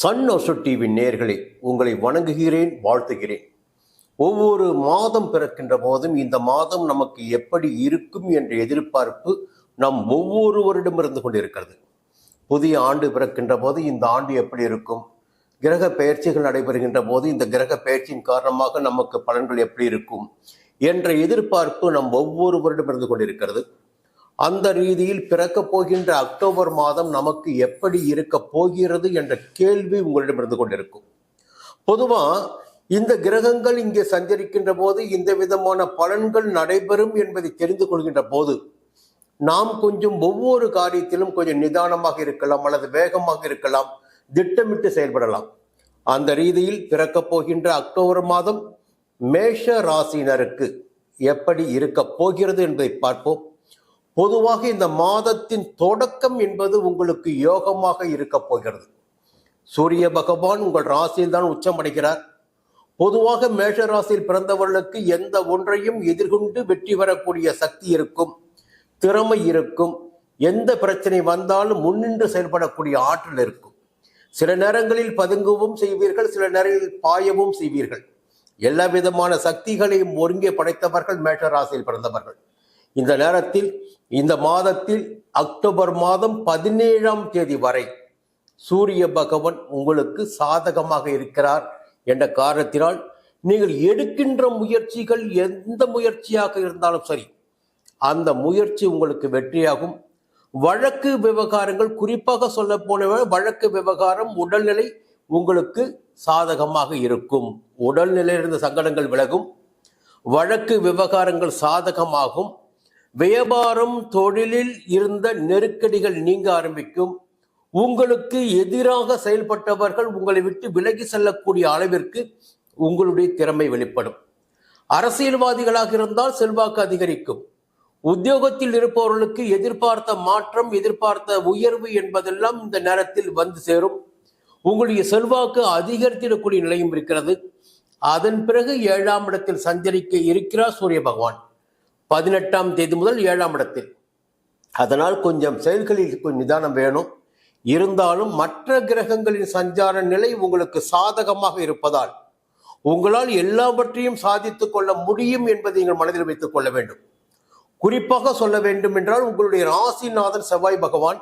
Sun Osu TV நேர்களை உங்களை வணங்குகிறேன் வாழ்த்துகிறேன். ஒவ்வொரு மாதம் பிறக்கின்ற போதும் இந்த மாதம் நமக்கு எப்படி இருக்கும் என்ற எதிர்பார்ப்பு நம் ஒவ்வொருவரிடம் இருந்து கொண்டிருக்கிறது. புதிய ஆண்டு பிறக்கின்ற போது இந்த ஆண்டு எப்படி இருக்கும்? கிரக பயிற்சிகள் நடைபெறுகின்ற போது இந்த கிரக பயிற்சியின் காரணமாக நமக்கு பலன்கள் எப்படி இருக்கும்? என்ற எதிர்பார்ப்பு நம் ஒவ்வொருவரிடம் இருந்து கொண்டிருக்கிறது. அந்த ரீதியில் பிறக்கப் போகின்ற அக்டோபர் மாதம் நமக்கு எப்படி இருக்க போகிறது என்ற கேள்வி உங்களிடம் இருந்து கொண்டிருக்கும். பொதுவா இந்த கிரகங்கள் இங்கே சஞ்சரிக்கின்ற போது இந்த விதமான பலன்கள் நடைபெறும் என்பதை தெரிந்து கொள்கின்ற போது நாம் கொஞ்சம் ஒவ்வொரு காரியத்திலும் கொஞ்சம் நிதானமாக இருக்கலாம் அல்லது வேகமாக இருக்கலாம் திட்டமிட்டு செயல்படலாம். அந்த ரீதியில் பிறக்கப் போகின்ற அக்டோபர் மாதம் மேஷ ராசினருக்கு எப்படி இருக்க போகிறது என்பதை பார்ப்போம். பொதுவாக இந்த மாதத்தின் தொடக்கம் என்பது உங்களுக்கு யோகமாக இருக்க போகிறது. சூரிய பகவான் உங்கள் ராசியில் தான் உச்சமடைகிறார். பொதுவாக மேஷ ராசியில் பிறந்தவர்களுக்கு எந்த ஒன்றையும் எதிர்கொண்டு வெற்றி பெறக்கூடிய சக்தி இருக்கும் திறமை இருக்கும். எந்த பிரச்சனை வந்தாலும் முன்னின்று செயல்படக்கூடிய ஆற்றல் இருக்கும். சில நேரங்களில் பதுங்கவும் செய்வீர்கள் சில நேரங்களில் பாயவும் செய்வீர்கள். எல்லா விதமான சக்திகளையும் ஒருங்கே படைத்தவர்கள் மேஷ ராசியில் பிறந்தவர்கள். இந்த நேரத்தில் இந்த மாதத்தில் அக்டோபர் மாதம் பதினேழாம் தேதி வரை சூரிய பகவான் உங்களுக்கு சாதகமாக இருக்கிறார் என்ற காரணத்தினால் நீங்கள் எடுக்கின்ற முயற்சிகள் எந்த முயற்சியாக இருந்தாலும் சரி அந்த முயற்சி உங்களுக்கு வெற்றியாகும். வழக்கு விவகாரங்கள் குறிப்பாக சொல்ல போன வழக்கு விவகாரம் உடல்நிலை உங்களுக்கு சாதகமாக இருக்கும். உடல்நிலையிலிருந்து சங்கடங்கள் விலகும். வழக்கு விவகாரங்கள் சாதகமாகும். வியாபாரம் தொழிலில் இருந்த நெருக்கடிகள் நீங்க ஆரம்பிக்கும். உங்களுக்கு எதிராக செயல்பட்டவர்கள் உங்களை விட்டு விலகி செல்லக்கூடிய அளவிற்கு உங்களுடைய திறமை வெளிப்படும். அரசியல்வாதிகளாக இருந்தால் செல்வாக்கு அதிகரிக்கும். உத்தியோகத்தில் இருப்பவர்களுக்கு எதிர்பார்த்த மாற்றம் எதிர்பார்த்த உயர்வு என்பதெல்லாம் இந்த நேரத்தில் வந்து சேரும். உங்களுடைய செல்வாக்கு அதிகரித்திடக்கூடிய நிலையும் இருக்கிறது. அதன் பிறகு ஏழாம் இடத்தில் சஞ்சரிக்க இருக்கிறார் சூரிய பகவான். பதினெட்டாம் தேதி முதல் ஏழாம் இடத்தில். அதனால் கொஞ்சம் செயல்களில் கொஞ்சம் நிதானம் வேணும். இருந்தாலும் மற்ற கிரகங்களின் சஞ்சார நிலை உங்களுக்கு சாதகமாக இருப்பதால் உங்களால் எல்லாவற்றையும் சாதித்துக் கொள்ள முடியும் என்பதை நீங்கள் மனதில் வைத்துக் கொள்ள வேண்டும். குறிப்பாக சொல்ல வேண்டும் என்றால் உங்களுடைய ராசிநாதன் செவ்வாய் பகவான்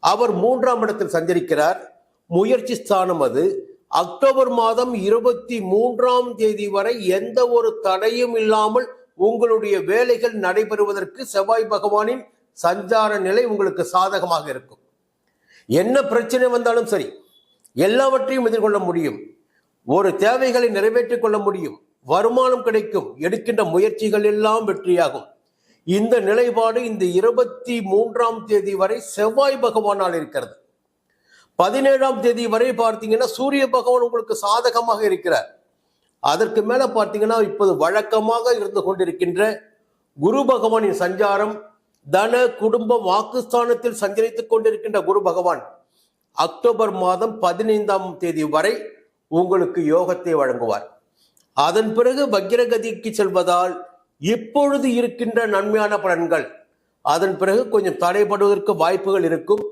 அவர் மூன்றாம் இடத்தில் சஞ்சரிக்கிறார். முயற்சி ஸ்தானம் அது. அக்டோபர் மாதம் இருபத்தி மூன்றாம் தேதி வரை எந்த ஒரு தடையும் இல்லாமல் உங்களுடைய வேலைகள் நடைபெறுவதற்கு செவ்வாய் பகவானின் சஞ்சார நிலை உங்களுக்கு சாதகமாக இருக்கும். என்ன பிரச்சனை வந்தாலும் சரி எல்லாவற்றையும் எதிர்கொள்ள முடியும். ஒரு தேவைகளை நிறைவேற்றிக் கொள்ள முடியும். வருமானம் கிடைக்கும். எடுக்கின்ற முயற்சிகள் எல்லாம் வெற்றியாகும். இந்த நிலைப்பாடு இந்த இருபத்தி மூன்றாம் தேதி வரை செவ்வாய் பகவானால் இருக்கிறது. பதினேழாம் தேதி வரை பார்த்தீங்கன்னா சூரிய பகவான் உங்களுக்கு சாதகமாக இருக்கிறார். அதற்கு மேல பார்த்தீங்கன்னா இப்போது வழக்கமாக இருந்து கொண்டிருக்கின்ற குரு பகவானின் சஞ்சாரம் தன குடும்ப வாக்குஸ்தானத்தில் சஞ்சரித்துக் கொண்டிருக்கின்ற குரு பகவான் அக்டோபர் மாதம் பதினைந்தாம் தேதி வரை உங்களுக்கு யோகத்தை வழங்குவார். அதன் பிறகு வக்ரகதிக்கு செல்வதால் இப்பொழுது இருக்கின்ற நன்மையான பலன்கள் அதன் பிறகு கொஞ்சம் தடைபடுவதற்கு வாய்ப்புகள் இருக்கும்.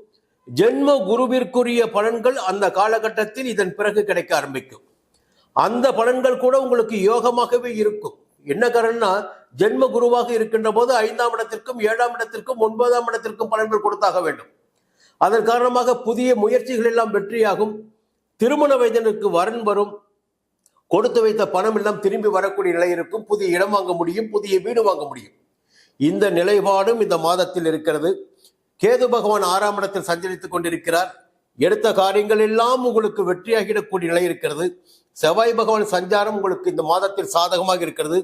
ஜென்ம குருவிற்குரிய பலன்கள் அந்த காலகட்டத்தில் இதன் பிறகு கிடைக்க ஆரம்பிக்கும். அந்த பலன்கள் கூட உங்களுக்கு யோகமாகவே இருக்கும். என்ன காரணம்னா ஜென்ம குருவாக இருக்கின்ற போது ஐந்தாம் இடத்திற்கும் ஏழாம் இடத்திற்கும் ஒன்பதாம் இடத்திற்கும் பலன்கள் கொடுத்தாக வேண்டும். அதன் காரணமாக புதிய முயற்சிகள் எல்லாம் வெற்றியாகும். திருமண வயதினருக்கு வரன் வரும். கொடுத்து வைத்த பணம் எல்லாம் திரும்பி வரக்கூடிய நிலை இருக்கும். புதிய இடம் வாங்க முடியும் புதிய வீடு வாங்க முடியும். இந்த நிலைப்பாடும் இந்த மாதத்தில் இருக்கிறது. கேது பகவான் ஆறாம் இடத்தில் சஞ்சரித்துக் கொண்டிருக்கிறார். எடுத்த காரியங்கள் எல்லாம் உங்களுக்கு வெற்றியாகிடக்கூடிய நிலை இருக்கிறது. செவ்வாய் பகவான் சஞ்சாரம் உங்களுக்கு இந்த மாதத்தில் சாதகமாக இருக்கிறது.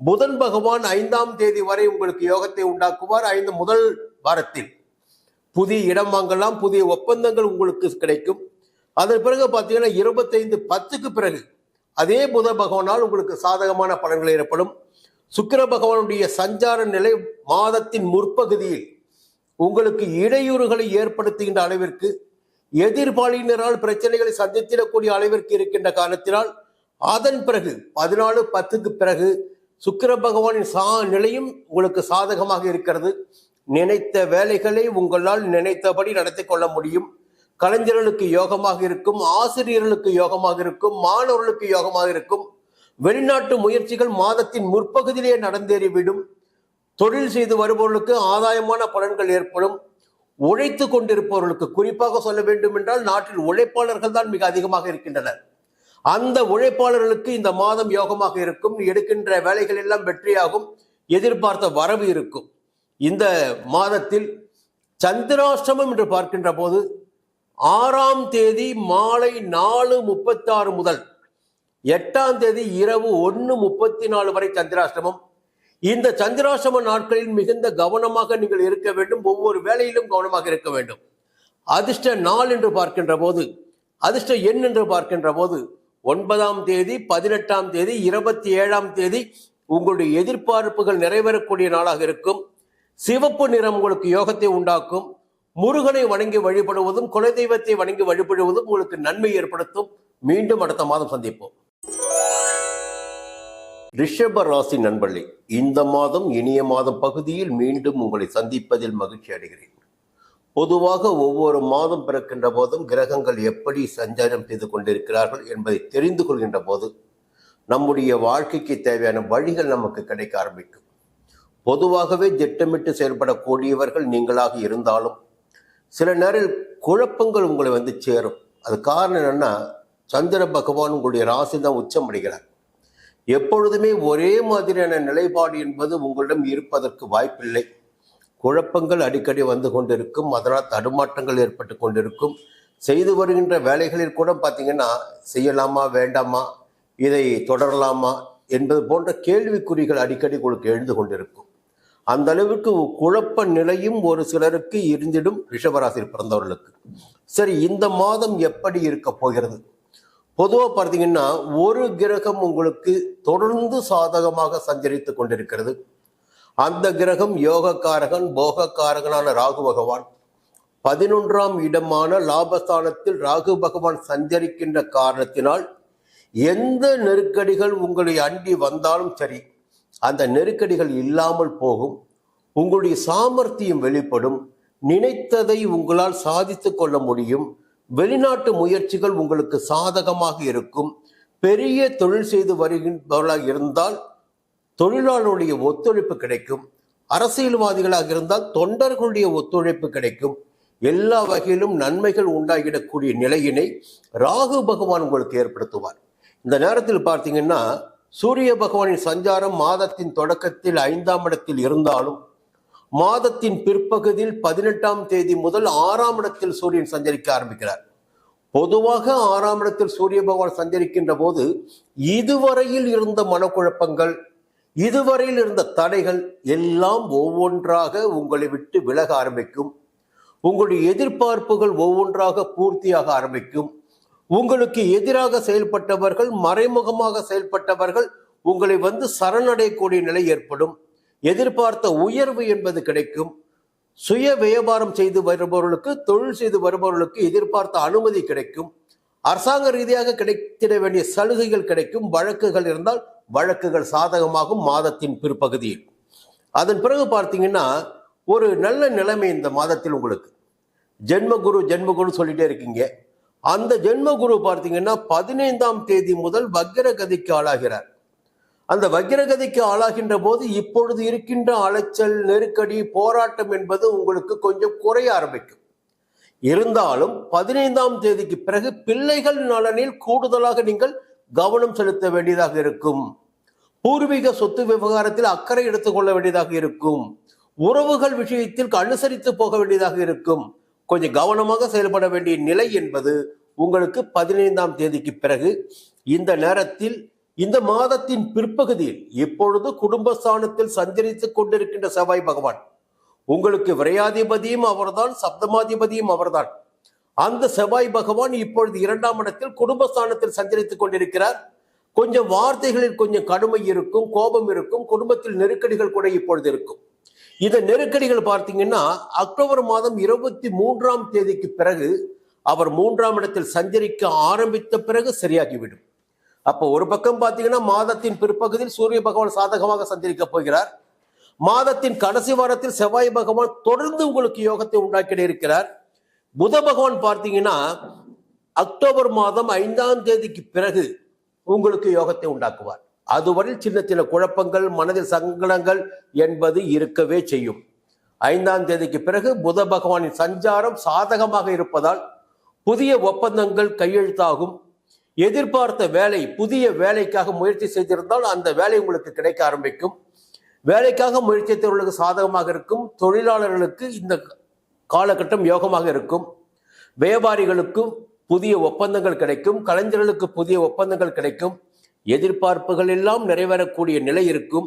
புதன் பகவான் ஐந்தாம் தேதி வரை உங்களுக்கு யோகத்தை உண்டாக்குவார். ஐந்து முதல் வாரத்தில் புதிய இடம் வாங்கலாம். புதிய ஒப்பந்தங்கள் உங்களுக்கு கிடைக்கும். அதன் பிறகு பார்த்தீங்கன்னா இருபத்தைந்து பத்துக்கு பிறகு அதே புத பகவானால் உங்களுக்கு சாதகமான பலன்கள் ஏற்படும். சுக்கிர பகவானுடைய சஞ்சார நிலை மாதத்தின் முற்பகுதியில் உங்களுக்கு இடையூறுகளை ஏற்படுத்துகின்ற அளவிற்கு எதிர்பாலினரால் பிரச்சனைகளை சந்தித்திடக்கூடிய அளவிற்கு இருக்கின்ற காரணத்தினால் அதன் பிறகு பதினாலு பத்துக்கு பிறகு சுக்கிர பகவானின் சா நிலையும் உங்களுக்கு சாதகமாக இருக்கிறது. நினைத்த வேலைகளை உங்களால் நினைத்தபடி நடத்தி கொள்ள முடியும். கலைஞர்களுக்கு யோகமாக இருக்கும் ஆசிரியர்களுக்கு யோகமாக இருக்கும் மாணவர்களுக்கு யோகமாக இருக்கும். வெளிநாட்டு முயற்சிகள் மாதத்தின் முற்பகுதியிலேயே நடந்தேறிவிடும். தொழில் செய்து வருபவர்களுக்கு ஆதாயமான பலன்கள் ஏற்படும். உழைத்து கொண்டிருப்பவர்களுக்கு குறிப்பாக சொல்ல வேண்டும் என்றால் நாட்டில் உழைப்பாளர்கள் தான் மிக அதிகமாக இருக்கின்றனர். அந்த உழைப்பாளர்களுக்கு இந்த மாதம் யோகமாக இருக்கும் எடுக்கின்ற வேலைகள் எல்லாம் வெற்றியாகும் எதிர்பார்த்த வரவு இருக்கும். இந்த மாதத்தில் சந்திராஷ்டமம் என்று பார்க்கின்ற போது ஆறாம் தேதி மாலை நாலு முப்பத்தாறு முதல் எட்டாம் தேதி இரவு ஒன்று முப்பத்தி நாலு வரை சந்திராஷ்டமம். இந்த சந்திராசிரம நாட்களில் மிகுந்த கவனமாக நீங்கள் இருக்க வேண்டும். ஒவ்வொரு வேலையிலும் கவனமாக இருக்க வேண்டும். அதிர்ஷ்ட நாள் என்று பார்க்கின்ற போது அதிர்ஷ்ட எண் என்று பார்க்கின்ற போது ஒன்பதாம் தேதி பதினெட்டாம் தேதி இருபத்தி ஏழாம் தேதி உங்களுடைய எதிர்பார்ப்புகள் நிறைவேறக்கூடிய நாளாக இருக்கும். சிவப்பு நிறம் உங்களுக்கு யோகத்தை உண்டாக்கும். முருகனை வணங்கி வழிபடுவதும் குலதெய்வத்தை வணங்கி வழிபடுவதும் உங்களுக்கு நன்மை ஏற்படுத்தும். மீண்டும் அடுத்த மாதம் சந்திப்போம். ரிஷப ராசி நண்பர்களே இந்த மாதம் இனிய மாதம் பகுதியில் மீண்டும் உங்களை சந்திப்பதில் மகிழ்ச்சி அடைகிறேன். பொதுவாக ஒவ்வொரு மாதம் பிறக்கின்ற போதும் கிரகங்கள் எப்படி சஞ்சாரம் செய்து கொண்டிருக்கிறார்கள் என்பதை தெரிந்து கொள்கின்ற போது நம்முடைய வாழ்க்கைக்கு தேவையான வழிகள் நமக்கு கிடைக்க ஆரம்பிக்கும். பொதுவாகவே திட்டமிட்டு செயல்படக்கூடியவர்கள் நீங்களாக இருந்தாலும் சில நேரில் குழப்பங்கள் உங்களை வந்து சேரும். அது காரணம் என்னன்னா சந்திர பகவான் உங்களுடைய ராசி தான் உச்சம் அடைகிறார். எப்பொழுதுமே ஒரே மாதிரியான நிலைப்பாடு என்பது உங்களிடம் இருப்பதற்கு வாய்ப்பில்லை. குழப்பங்கள் அடிக்கடி வந்து கொண்டிருக்கும் அதனால் தடுமாற்றங்கள் ஏற்பட்டு கொண்டிருக்கும். செய்து வருகின்ற வேலைகளில் கூட பார்த்தீங்கன்னா செய்யலாமா வேண்டாமா இதை தொடரலாமா என்பது போன்ற கேள்விக்குறிகள் அடிக்கடி உங்களுக்கு எழுந்து கொண்டிருக்கும். அந்த அளவுக்கு குழப்ப நிலையும் ஒரு சிலருக்கு இருந்திடும் ரிஷபராசியில் பிறந்தவர்களுக்கு. சரி இந்த மாதம் எப்படி இருக்க போகிறது? பொதுவாக பார்த்தீங்கன்னா ஒரு கிரகம் உங்களுக்கு தொடர்ந்து சாதகமாக சஞ்சரித்து கொண்டிருக்கிறது. அந்த கிரகம் யோகக்காரகன் போகக்காரகனான ராகு பகவான். பதினொன்றாம் இடமான லாபஸ்தானத்தில் ராகு பகவான் சஞ்சரிக்கின்ற காரணத்தினால் எந்த நெருக்கடிகள் உங்களை அண்டி வந்தாலும் சரி அந்த நெருக்கடிகள் இல்லாமல் போகும். உங்களுடைய சாமர்த்தியம் வெளிப்படும். நினைத்ததை உங்களால் சாதித்து கொள்ள முடியும். வெளிநாட்டு முயற்சிகள் உங்களுக்கு சாதகமாக இருக்கும். பெரிய தொழில் செய்து வருகின்றவர்களாக இருந்தால் தொழிலாளருடைய ஒத்துழைப்பு கிடைக்கும். அரசியல்வாதிகளாக இருந்தால் தொண்டர்களுடைய ஒத்துழைப்பு கிடைக்கும். எல்லா வகையிலும் நன்மைகள் உண்டாகிடக்கூடிய நிலையினை ராகு பகவான் உங்களுக்கு ஏற்படுத்துவார். இந்த நேரத்தில் பார்த்தீங்கன்னா சூரிய பகவானின் சஞ்சாரம் மாதத்தின் தொடக்கத்தில் ஐந்தாம் இடத்தில் இருந்தாலும் மாதத்தின் பிற்பகுதியில் பதினெட்டாம் தேதி முதல் ஆறாம் இடத்தில் சூரியன் சஞ்சரிக்க ஆரம்பிக்கிறார். பொதுவாக ஆறாம் இடத்தில் சூரிய பகவான் சஞ்சரிக்கின்ற போது இதுவரையில் இருந்த மனக்குழப்பங்கள் இதுவரையில் இருந்த தடைகள் எல்லாம் ஒவ்வொன்றாக உங்களை விட்டு விலக ஆரம்பிக்கும். உங்களுடைய எதிர்பார்ப்புகள் ஒவ்வொன்றாக பூர்த்தியாக ஆரம்பிக்கும். உங்களுக்கு எதிராக செயல்பட்டவர்கள் மறைமுகமாக செயல்பட்டவர்கள் உங்களை வந்து சரணடையக்கூடிய நிலை ஏற்படும். எதிர்பார்த்த உயர்வு என்பது கிடைக்கும். சுய வியாபாரம் செய்து வருபவர்களுக்கு தொழில் செய்து வருபவர்களுக்கு எதிர்பார்த்த அனுமதி கிடைக்கும். அரசாங்க ரீதியாக கிடைத்திட வேண்டிய சலுகைகள் கிடைக்கும். வழக்குகள் இருந்தால் வழக்குகள் சாதகமாகும் மாதத்தின் பிற்பகுதியில். அதன் பிறகு பார்த்தீங்கன்னா ஒரு நல்ல நிலைமை இந்த மாதத்தில் உங்களுக்கு. ஜென்மகுரு ஜென்மகுரு சொல்லிட்டே இருக்கீங்க. அந்த ஜென்மகுரு பார்த்தீங்கன்னா பதினைந்தாம் தேதி முதல் வக்ரகதிக்கு ஆளாகிறார். அந்த வக்கிரகதிக்கு ஆளாகின்ற போது இப்பொழுது இருக்கின்ற அலைச்சல் நெருக்கடி போராட்டம் என்பது உங்களுக்கு கொஞ்சம் குறைய ஆரம்பிக்கும். இருந்தாலும் பதினைந்தாம் தேதிக்கு பிறகு பிள்ளைகள் நலனில் கூடுதலாக நீங்கள் கவனம் செலுத்த வேண்டியதாக இருக்கும். பூர்வீக சொத்து விவகாரத்தில் அக்கறை எடுத்துக்கொள்ள வேண்டியதாக இருக்கும். உறவுகள் விஷயத்தில் அனுசரித்து போக வேண்டியதாக இருக்கும். கொஞ்சம் கவனமாக செயல்பட வேண்டிய நிலை என்பது உங்களுக்கு பதினைந்தாம் தேதிக்கு பிறகு இந்த நேரத்தில் இந்த மாதத்தின் பிற்பகுதியில் இப்பொழுது குடும்பஸ்தானத்தில் சஞ்சரித்துக் கொண்டிருக்கின்ற செவ்வாய் பகவான்? உங்களுக்கு விரையாதிபதியும் அவர்தான் சப்தமாதிபதியும் அவர்தான். அந்த செவ்வாய் பகவான் இப்பொழுது இரண்டாம் இடத்தில் குடும்பஸ்தானத்தில் சஞ்சரித்துக் கொண்டிருக்கிறார். கொஞ்சம் வார்த்தைகளில் கொஞ்சம் கடுமை இருக்கும் கோபம் இருக்கும் குடும்பத்தில் நெருக்கடிகள் கூட இப்பொழுது இருக்கும். இந்த நெருக்கடிகள் பார்த்தீங்கன்னா அக்டோபர் மாதம் இருபத்தி மூன்றாம் தேதிக்கு பிறகு அவர் மூன்றாம் இடத்தில் சஞ்சரிக்க ஆரம்பித்த பிறகு சரியாகிவிடும். அப்போ ஒரு பக்கம் பார்த்தீங்கன்னா மாதத்தின் பிற்பகுதியில் சூரிய பகவான் சாதகமாக சஞ்சரிக்க போகிறார். மாதத்தின் கடைசி வாரத்தில் செவ்வாய் பகவான் தொடர்ந்து உங்களுக்கு யோகத்தை உண்டாக்கிட இருக்கிறார். புத பகவான் பார்த்தீங்கன்னா அக்டோபர் மாதம் ஐந்தாம் தேதிக்கு பிறகு உங்களுக்கு யோகத்தை உண்டாக்குவார். அதுவரையில் சின்ன சின்ன குழப்பங்கள் மனதில் சங்கடங்கள் என்பது இருக்கவே செய்யும். ஐந்தாம் தேதிக்கு பிறகு புத பகவானின் சஞ்சாரம் சாதகமாக இருப்பதால் புதிய ஒப்பந்தங்கள் கையெழுத்தாகும். எதிர்பார்த்த வேலை புதிய வேலைக்காக முயற்சி செய்திருந்தால் அந்த வேலை உங்களுக்கு கிடைக்க ஆரம்பிக்கும். வேலைக்காக முயற்சி செய்தவர்களுக்கு சாதகமாக இருக்கும். தொழிலாளர்களுக்கு இந்த காலகட்டம் யோகமாக இருக்கும். வியாபாரிகளுக்கும் புதிய ஒப்பந்தங்கள் கிடைக்கும். கலைஞர்களுக்கு புதிய ஒப்பந்தங்கள் கிடைக்கும். எதிர்பார்ப்புகள் எல்லாம் நிறைவேறக்கூடிய நிலை இருக்கும்.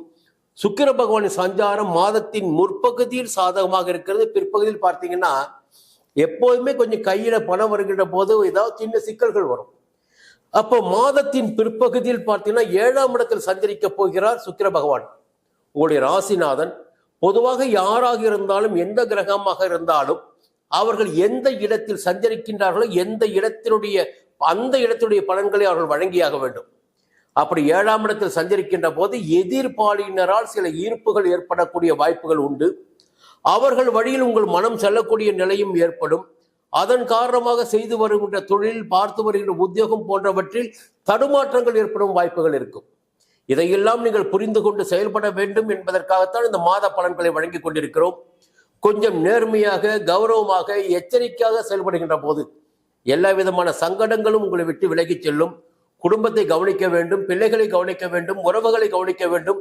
சுக்கிர பகவானின் சஞ்சாரம் மாதத்தின் முற்பகுதியில் சாதகமாக இருக்கிறது. பிற்பகுதியில் பார்த்தீங்கன்னா எப்போதுமே கொஞ்சம் கையில பணம் வருகின்ற போது ஏதாவது சின்ன சிக்கல்கள் வரும். அப்போ மாதத்தின் பிற்பகுதியில் பார்த்தீங்கன்னா ஏழாம் இடத்தில் சஞ்சரிக்க போகிறார் சுக்கிர பகவான். உங்களுடைய ராசிநாதன் பொதுவாக யாராக இருந்தாலும் எந்த கிரகமாக இருந்தாலும் அவர்கள் எந்த இடத்தில் சஞ்சரிக்கின்றார்களோ எந்த இடத்தினுடைய அந்த இடத்துடைய பலன்களை அவர்கள் வழங்கியாக வேண்டும். அப்படி ஏழாம் இடத்தில் சஞ்சரிக்கின்ற போது எதிர்பாலினரால் சில ஈர்ப்புகள் ஏற்படக்கூடிய வாய்ப்புகள் உண்டு. அவர்கள் வழியில் உங்கள் மனம் செல்லக்கூடிய நிலையும் ஏற்படும். அதன் காரணமாக செய்து வருகின்ற தொழில் பார்த்து வருகின்ற உத்தியோகம் போன்றவற்றில் தடுமாற்றங்கள் ஏற்படும் வாய்ப்புகள் இருக்கும். இதையெல்லாம் நீங்கள் புரிந்து கொண்டு செயல்பட வேண்டும் என்பதற்காகத்தான் இந்த மாத பலன்களை வழங்கிக் கொண்டிருக்கிறோம். கொஞ்சம் நேர்மையாக கௌரவமாக எச்சரிக்கையாக செயல்படுகின்ற போது எல்லா விதமான சங்கடங்களும் உங்களை விட்டு விலகிச் செல்லும். குடும்பத்தை கவனிக்க வேண்டும் பிள்ளைகளை கவனிக்க வேண்டும் உறவுகளை கவனிக்க வேண்டும்.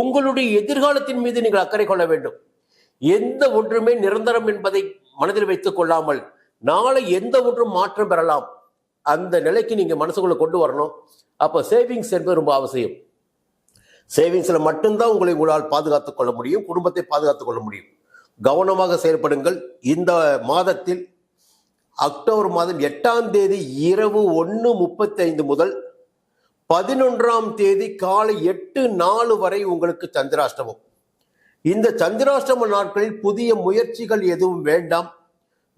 உங்களுடைய எதிர்காலத்தின் மீது நீங்கள் அக்கறை கொள்ள வேண்டும். எந்த ஒன்றுமே நிரந்தரம் என்பதை மனதில் வைத்துக் கொள்ளாமல் நாளை எந்த ஒன்றும் மாற்றம் பெறலாம். அந்த நிலைக்கு நீங்க மனசுக்குள்ள கொண்டு வரணும். அப்ப சேவிங்ஸ் என்பது ரொம்ப அவசியம். சேவிங்ஸ்ல மட்டும்தான் உங்களை உங்களால் பாதுகாத்துக் கொள்ள முடியும் குடும்பத்தை பாதுகாத்துக் கொள்ள முடியும். கவனமாக செயல்படுங்கள். இந்த மாதத்தில் அக்டோபர் மாதம் எட்டாம் தேதி இரவு ஒன்று முப்பத்தி ஐந்து முதல் பதினொன்றாம் தேதி காலை எட்டு நாலு வரை உங்களுக்கு சந்திராஷ்டமம். இந்த சந்திராஷ்டம நாட்களில் புதிய முயற்சிகள் எதுவும் வேண்டாம்.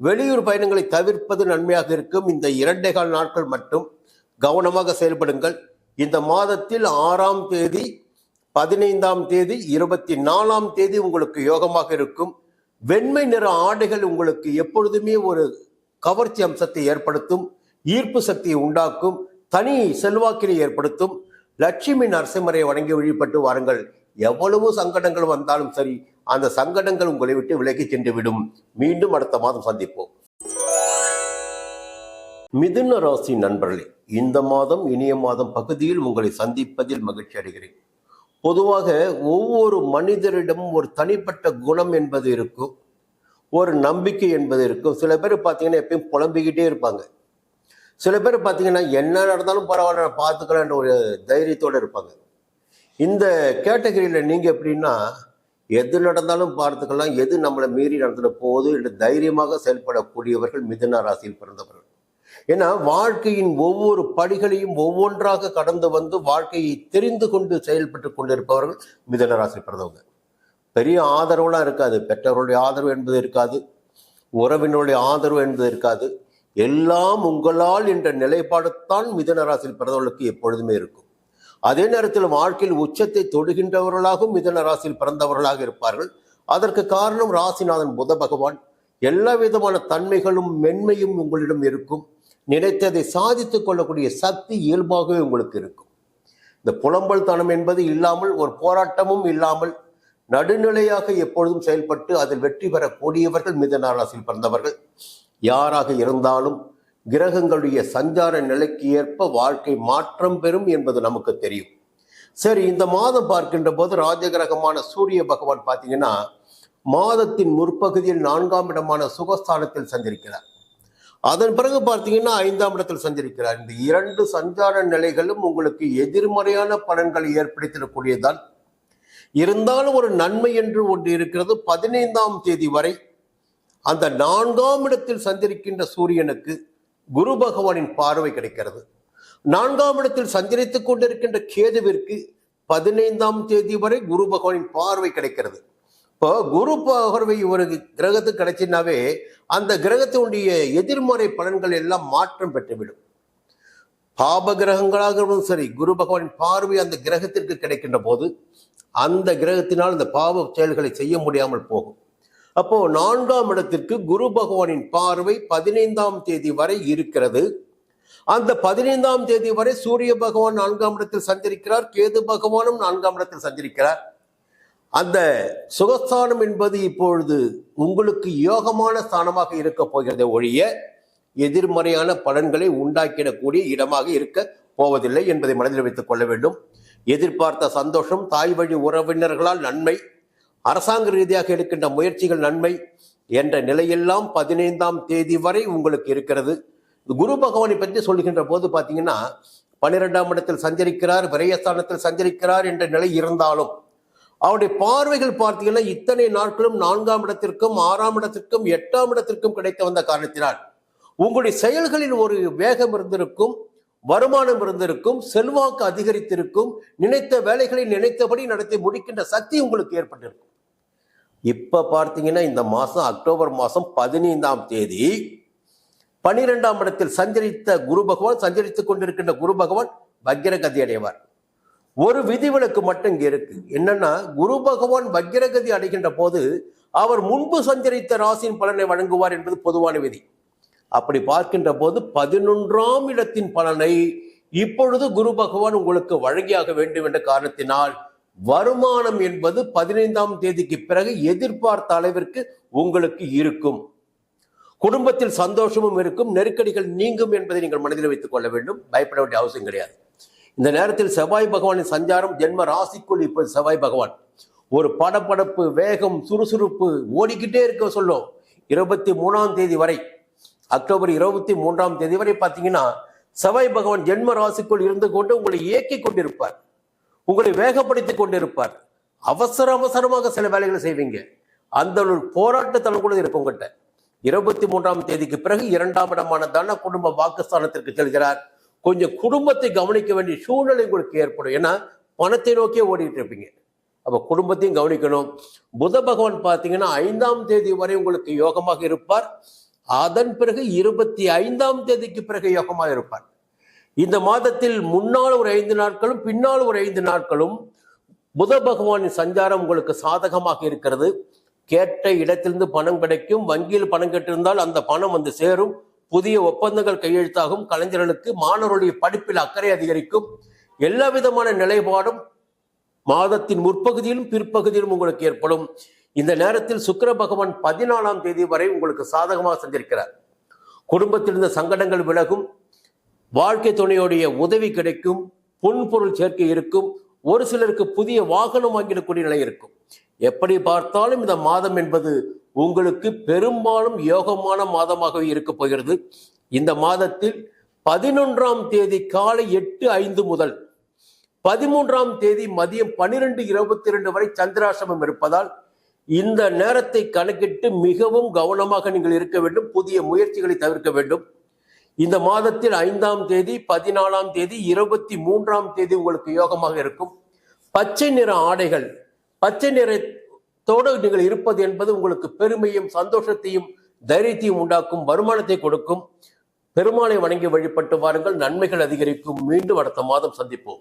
வெளியூர் பயணங்களை தவிர்ப்பது நன்மையாக இருக்கும். இந்த இரண்டே கால் நாட்கள் மட்டும் கவனமாக செயல்படுங்கள். இந்த மாதத்தில் ஆறாம் தேதி பதினைந்தாம் தேதி இருபத்தி நாலாம் தேதி உங்களுக்கு யோகமாக இருக்கும். வெண்மை நிற ஆடைகள் உங்களுக்கு எப்பொழுதுமே ஒரு கவர்ச்சி அம்சத்தை ஏற்படுத்தும் ஈர்ப்பு சக்தியை உண்டாக்கும் தனி செல்வாக்கினை ஏற்படுத்தும். லட்சுமி நரசிம்மரை வணங்கி வழிபட்டு வாருங்கள். எவ்வளவு சங்கடங்கள் வந்தாலும் சரி அந்த சங்கடங்கள் உங்களை விட்டு விலகி சென்று விடும் மீண்டும் அடுத்த மாதம் சந்திப்போம். மிதுன ராசி நண்பர்களே இந்த மாதம் இனிய மாதம் பகுதியில் உங்களை சந்திப்பதில் மகிழ்ச்சி அடைகிறேன். பொதுவாக ஒவ்வொரு மனிதரிடமும் ஒரு தனிப்பட்ட குணம் என்பது இருக்கும் ஒரு நம்பிக்கை என்பது இருக்கும். சில பேர் பார்த்தீங்கன்னா எப்பயும் புலம்பிக்கிட்டே இருப்பாங்க. சில பேர் பார்த்தீங்கன்னா என்ன நடந்தாலும் பரவாயில்ல நான் பார்த்துக்கலான்ற ஒரு தைரியத்தோடு இருப்பாங்க. இந்த கேட்டகரியில் நீங்கள் எப்படின்னா எது நடந்தாலும் பார்த்துக்கலாம். எது நம்மளை மீறி நடந்துட போகுது என்று தைரியமாக செயல்படக்கூடியவர்கள் மிதன ராசியில் பிறந்தவர்கள். ஏன்னா வாழ்க்கையின் ஒவ்வொரு படிகளையும் ஒவ்வொன்றாக கடந்து வந்து வாழ்க்கையை தெரிந்து கொண்டு செயல்பட்டு கொண்டிருப்பவர்கள் மிதன ராசி பிறந்தவங்க. பெரிய ஆதரவுலாம் இருக்காது. பெற்றவர்களுடைய ஆதரவு என்பது இருக்காது. உறவினருடைய ஆதரவு என்பது இருக்காது. எல்லாம் உங்களால் என்ற நிலைப்பாடுத்தான் மிதன ராசியில் பிறந்தவர்களுக்கு எப்பொழுதுமே இருக்கும். அதே நேரத்தில் வாழ்க்கையில் உச்சத்தை தொடுகின்றவர்களாகவும் மிதன ராசியில் பிறந்தவர்களாக இருப்பார்கள். அதற்கு காரணம் ராசிநாதன் புத பகவான். எல்லா விதமான தன்மைகளும் மென்மையும் உங்களிடம் இருக்கும். நினைத்ததை சாதித்துக் கொள்ளக்கூடிய சக்தி இயல்பாகவே உங்களுக்கு இருக்கும். இந்த புலம்பல் தனம் என்பது இல்லாமல் ஒரு போராட்டமும் இல்லாமல் நடுநிலையாக எப்பொழுதும் செயல்பட்டு அதில் வெற்றி பெறக்கூடியவர்கள் மிதன ராசியில் பிறந்தவர்கள். யாராக இருந்தாலும் கிரகங்களுடைய சஞ்சார நிலைக்கு ஏற்ப வாழ்க்கை மாற்றம் பெறும் என்பது நமக்கு தெரியும். சரி இந்த மாதம் பார்க்கின்ற போது ராஜகிரகமான சூரிய பகவான் பார்த்தீங்கன்னா மாதத்தின் முற்பகுதியில் நான்காம் இடமான சுகஸ்தானத்தில் சஞ்சரிக்கிறார். அதன் பிறகு பார்த்தீங்கன்னா ஐந்தாம் இடத்தில் சஞ்சரிக்கிறார். இந்த இரண்டு சஞ்சார நிலைகளும் உங்களுக்கு எதிர்மறையான பலன்களை ஏற்படுத்திடக்கூடியதால் இருந்தாலும் ஒரு நன்மை என்று ஒன்று இருக்கிறது. பதினைந்தாம் தேதி வரை அந்த நான்காம் இடத்தில் சந்திருக்கின்ற சூரியனுக்கு குரு பகவானின் பார்வை கிடைக்கிறது. நான்காம் இடத்தில் சஞ்சரித்துக் கொண்டிருக்கின்ற கேதுவிற்கு பதினைந்தாம் தேதி வரை குரு பகவானின் பார்வை கிடைக்கிறது. இப்போ குரு பார்வை ஒரு கிரகத்துக்கு கிடைச்சினாவே அந்த கிரகத்தினுடைய எதிர்மறை பலன்கள் எல்லாம் மாற்றம் பெற்றுவிடும். பாப கிரகங்களாகவும் சரி குரு பகவானின் பார்வை அந்த கிரகத்திற்கு கிடைக்கின்ற போது அந்த கிரகத்தினால் இந்த பாவ செயல்களை செய்ய முடியாமல் போகும். அப்போ நான்காம் இடத்திற்கு குரு பகவானின் பார்வை பதினைந்தாம் தேதி வரை இருக்கிறது. அந்த பதினைந்தாம் தேதி வரை சூரிய பகவான் நான்காம் இடத்தில் சஞ்சரிக்கிறார் கேது பகவானும் நான்காம் இடத்தில் சஞ்சரிக்கிறார். அந்த சுகஸ்தானம் என்பது இப்பொழுது உங்களுக்கு யோகமான ஸ்தானமாக இருக்க போகிறதை ஒழிய எதிர்மறையான பலன்களை உண்டாக்கிடக்கூடிய இடமாக இருக்க போவதில்லை என்பதை மனதில் வைத்துக் கொள்ள வேண்டும். எதிர்பார்த்த சந்தோஷம் தாய் வழி உறவினர்களால் நன்மை அரசாங்க ரீதியாக எடுக்கின்ற முயற்சிகள் நன்மை என்ற நிலையெல்லாம் பதினைந்தாம் தேதி வரை உங்களுக்கு இருக்கிறது. குரு பகவானை பற்றி சொல்கின்ற போது பார்த்தீங்கன்னா பன்னிரெண்டாம் இடத்தில் சஞ்சரிக்கிறார் விரயஸ்தானத்தில் சஞ்சரிக்கிறார் என்ற நிலை இருந்தாலும் அவருடைய பார்வைகள் பார்த்தீங்கன்னா இத்தனை நாட்களும் நான்காம் இடத்திற்கும் ஆறாம் இடத்திற்கும் எட்டாம் இடத்திற்கும் கிடைத்து வந்த காரணத்தினால் உங்களுடைய செயல்களில் ஒரு வேகம் இருந்திருக்கும் வருமானம் இருந்திருக்கும் செல்வாக்கு அதிகரித்திருக்கும் நினைத்த வேலைகளை நினைத்தபடி நடத்தி முடிக்கின்ற சக்தி உங்களுக்கு ஏற்பட்டிருக்கும். இப்போ பார்த்தீங்கன்னா இந்த மாதம் அக்டோபர் மாதம் பதினைந்தாம் தேதி பனிரெண்டாம் இடத்தில் சஞ்சரித்த குரு பகவான் சஞ்சரித்துக் கொண்டிருக்கின்ற குரு பகவான் வக்கிரகதி அடைவார். ஒரு விதிவிலக்கு மட்டும் இங்கே இருக்கு. என்னன்னா குரு பகவான் வக்கிரகதி அடைகின்ற போது அவர் முன்பு சஞ்சரித்த ராசியின் பலனை வழங்குவார் என்பது பொதுவான விதி. அப்படி பார்க்கின்ற போது பதினொன்றாம் இடத்தின் பலனை இப்பொழுது குரு பகவான் உங்களுக்கு வழங்கியாக வேண்டும் என்ற காரணத்தினால் வருமானம் என்பது பதினைந்தாம் தேதிக்கு பிறகு எதிர்பார்த்த அளவிற்கு உங்களுக்கு இருக்கும். குடும்பத்தில் சந்தோஷமும் இருக்கும் நெருக்கடிகள் நீங்கும் என்பதை நீங்கள் மனதில் வைத்துக் கொள்ள வேண்டும். பயப்பட வேண்டிய அவசியம் கிடையாது. இந்த நேரத்தில் செவ்வாய் பகவானின் சஞ்சாரம் ஜென்ம ராசிக்குள் இப்போது செவ்வாய் பகவான். ஒரு படபடப்பு வேகம் சுறுசுறுப்பு ஓடிக்கிட்டே இருக்க சொல்லும். இருபத்தி மூணாம் தேதி வரை அக்டோபர் இருபத்தி மூன்றாம் தேதி வரை பார்த்தீங்கன்னா செவ்வாய் பகவான் ஜென்ம ராசிக்குள் இருந்து கொண்டு உங்களை இயக்கி கொண்டிருப்பார். உங்களை வேகப்படுத்தி கொண்டிருப்பார். அவசர அவசரமாக சில வேலைகளை செய்வீங்க. அந்த ஒரு போராட்டத்தனம் கூட இருக்கும் உங்கள்கிட்ட. இருபத்தி மூன்றாம் தேதிக்கு பிறகு இரண்டாம் இடமான தன குடும்ப வாக்குஸ்தானத்திற்கு செல்கிறார். கொஞ்சம் குடும்பத்தை கவனிக்க வேண்டிய சூழ்நிலை உங்களுக்கு ஏற்படும். ஏன்னா பணத்தை நோக்கியே ஓடிட்டு இருப்பீங்க. அப்போ குடும்பத்தையும் கவனிக்கணும். புத பகவான் பார்த்தீங்கன்னா ஐந்தாம் தேதி வரை உங்களுக்கு யோகமாக இருப்பார். அதன் பிறகு இருபத்தி ஐந்தாம் தேதிக்கு பிறகு யோகமாக இருப்பார். இந்த மாதத்தில் முன்னால் ஒரு ஐந்து நாட்களும் பின்னால் ஒரு ஐந்து நாட்களும் புத பகவானின் சஞ்சாரம் உங்களுக்கு சாதகமாக இருக்கிறது. கேட்ட இடத்திலிருந்து பணம் கிடைக்கும் வங்கியில் பணம் கேட்டிருந்தால் அந்த பணம் வந்து சேரும். புதிய ஒப்பந்தங்கள் கையெழுத்தாகும். கலைஞர்களுக்கு மாணவருடைய படிப்பில் அக்கறை அதிகரிக்கும். எல்லா விதமான நிலைப்பாடும் மாதத்தின் முற்பகுதியிலும் பிற்பகுதியிலும் உங்களுக்கு ஏற்படும். இந்த நேரத்தில் சுக்கர பகவான் பதினாலாம் தேதி வரை உங்களுக்கு சாதகமாக சந்திருக்கிறார் குடும்பத்தில் இருந்த சங்கடங்கள் விலகும். வாழ்க்கை துணையுடைய உதவி கிடைக்கும் பொன்பொருள் சேர்க்கை இருக்கும் ஒரு சிலருக்கு புதிய வாகனம் வாங்கிடக்கூடிய நிலை இருக்கும். எப்படி பார்த்தாலும் இந்த மாதம் என்பது உங்களுக்கு பெரும்பாலும் யோகமான மாதமாகவே இருக்க போகிறது. இந்த மாதத்தில் பதினொன்றாம் தேதி காலை எட்டு ஐந்து முதல் பதிமூன்றாம் தேதி மதியம் பனிரெண்டு இருபத்தி இரண்டு வரை சந்திராசிரமம் இருப்பதால் இந்த நேரத்தை கணக்கிட்டு மிகவும் கவனமாக நீங்கள் இருக்க வேண்டும் புதிய முயற்சிகளை தவிர்க்க வேண்டும். இந்த மாதத்தில் ஐந்தாம் தேதி பதினாலாம் தேதி இருபத்தி மூன்றாம் தேதி உங்களுக்கு யோகமாக இருக்கும். பச்சை நிற ஆடைகள் பச்சை நிறத்தோடு நீங்கள் இருப்பது என்பது உங்களுக்கு பெருமையும் சந்தோஷத்தையும் தைரியத்தையும் உண்டாக்கும் வருமானத்தை கொடுக்கும். பெருமாளை வணங்கி வழிபட்டு வாருங்கள். நன்மைகள் அதிகரிக்கும். மீண்டும் அடுத்த மாதம் சந்திப்போம்.